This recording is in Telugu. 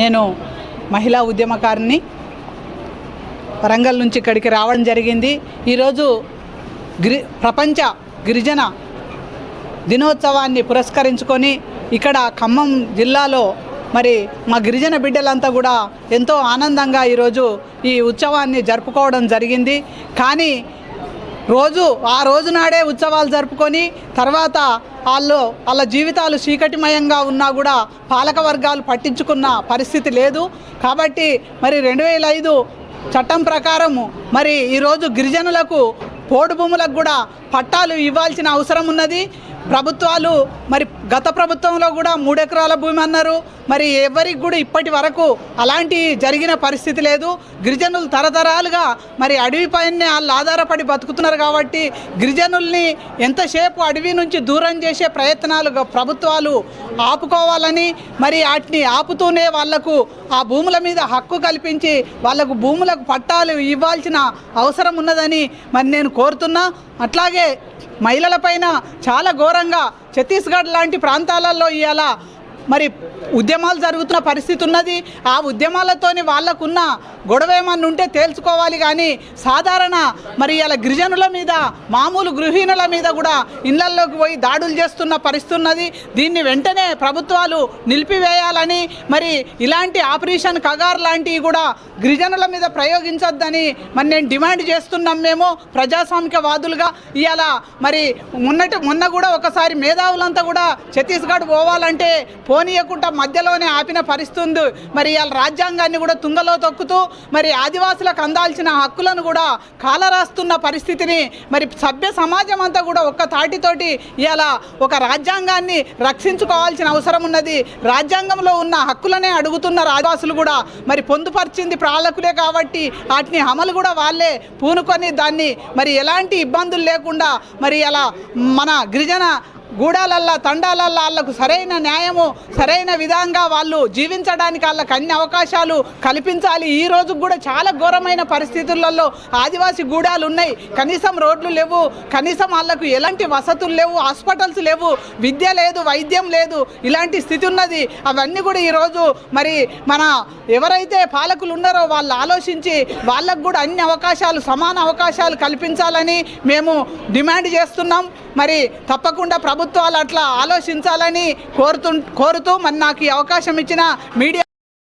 నేను మహిళా ఉద్యమకారిని వరంగల్ నుంచి ఇక్కడికి రావడం జరిగింది. ఈరోజు గిరి ప్రపంచ గిరిజన దినోత్సవాన్ని పురస్కరించుకొని ఇక్కడ ఖమ్మం జిల్లాలో మరి మా గిరిజన బిడ్డలంతా కూడా ఎంతో ఆనందంగా ఈరోజు ఈ ఉత్సవాన్ని జరుపుకోవడం జరిగింది. కానీ రోజు ఆ రోజు నాడే ఉత్సవాలు జరుపుకొని తర్వాత వాళ్ళు వాళ్ళ జీవితాలు చీకటిమయంగా ఉన్నా కూడా పాలక వర్గాలు పట్టించుకున్న పరిస్థితి లేదు. కాబట్టి మరి రెండు వేల ఐదు చట్టం ప్రకారము మరి ఈరోజు గిరిజనులకు పోడు భూములకు కూడా పట్టాలు ఇవ్వాల్సిన అవసరం ఉన్నది. ప్రభుత్వాలు మరి గత ప్రభుత్వంలో కూడా మూడు ఎకరాల భూమి అన్నారు. మరి ఎవరికి కూడా ఇప్పటి వరకు అలాంటి జరిగిన పరిస్థితి లేదు. గిరిజనులు తరతరాలుగా మరి అడవిపైనే వాళ్ళు ఆధారపడి బతుకుతున్నారు కాబట్టి గిరిజనుల్ని ఎంతసేపు అడవి నుంచి దూరం చేసే ప్రయత్నాలు ప్రభుత్వాలు ఆపుకోవాలని మరి వాటిని ఆపుతూనే వాళ్ళకు ఆ భూముల మీద హక్కు కల్పించి వాళ్ళకు భూములకు పట్టాలు ఇవ్వాల్సిన అవసరం ఉన్నదని మరి నేను కోరుతున్నా. అట్లాగే మహిళలపైన చాలా ఘోరంగా ఛత్తీస్గఢ్ లాంటి ప్రాంతాలలో ఇవాళ మరి ఉద్యమాలు జరుగుతున్న పరిస్థితి ఉన్నది. ఆ ఉద్యమాలతోని వాళ్ళకున్న గొడవ ఏమన్నా ఉంటే తేల్చుకోవాలి కానీ సాధారణ మరి ఇలా గిరిజనుల మీద మామూలు గృహిణుల మీద కూడా ఇళ్ళల్లోకి పోయి దాడులు చేస్తున్న పరిస్థితి ఉన్నది. దీన్ని వెంటనే ప్రభుత్వాలు నిలిపివేయాలని మరి ఇలాంటి ఆపరేషన్ కగార్ లాంటివి కూడా గిరిజనుల మీద ప్రయోగించొద్దని మరి నేను డిమాండ్ చేస్తున్నాం మేము ప్రజాస్వామికవాదులుగా. ఇవాళ మరి మొన్నటి మొన్న కూడా ఒకసారి మేధావులంతా కూడా ఛత్తీస్గఢ్ పోవాలంటే పోనీయకుండా మధ్యలోనే ఆపిన పరిస్థితుంది మరి ఇవాళ రాజ్యాంగాన్ని కూడా తుంగలో తొక్కుతూ మరి ఆదివాసులకు అందాల్సిన హక్కులను కూడా కాలరాస్తున్న పరిస్థితిని మరి సభ్య సమాజం అంతా కూడా ఒక్క తాటితోటి ఇలా ఒక రాజ్యాంగాన్ని రక్షించుకోవాల్సిన అవసరం ఉన్నది. రాజ్యాంగంలో ఉన్న హక్కులనే అడుగుతున్న ఆదివాసులు కూడా మరి పొందుపరిచింది ప్రాళకులే కాబట్టి వాటిని అమలు కూడా వాళ్ళే పూనుకొని దాన్ని మరి ఎలాంటి ఇబ్బందులు లేకుండా మరి అలా మన గిరిజన గూడాలల్లా తండాలల్లా వాళ్ళకు సరైన న్యాయము సరైన విధంగా వాళ్ళు జీవించడానికి వాళ్ళకి అన్ని అవకాశాలు కల్పించాలి. ఈ రోజు కూడా చాలా ఘోరమైన పరిస్థితులలో ఆదివాసీ గూడాలు ఉన్నాయి. కనీసం రోడ్లు లేవు కనీసం వాళ్ళకు ఎలాంటి వసతులు లేవు హాస్పిటల్స్ లేవు విద్య లేదు వైద్యం లేదు ఇలాంటి స్థితి ఉన్నది. అవన్నీ కూడా ఈరోజు మరి మన ఎవరైతే పాలకులు ఉన్నారో వాళ్ళు ఆలోచించి వాళ్ళకు కూడా అన్ని అవకాశాలు సమాన అవకాశాలు కల్పించాలని మేము డిమాండ్ చేస్తున్నాం. మరి తప్పకుండా ప్రభుత్వాలు అట్లా ఆలోచించాలని కోరుతు కోరుతూ మరి నాకు ఈ అవకాశం ఇచ్చిన మీడియా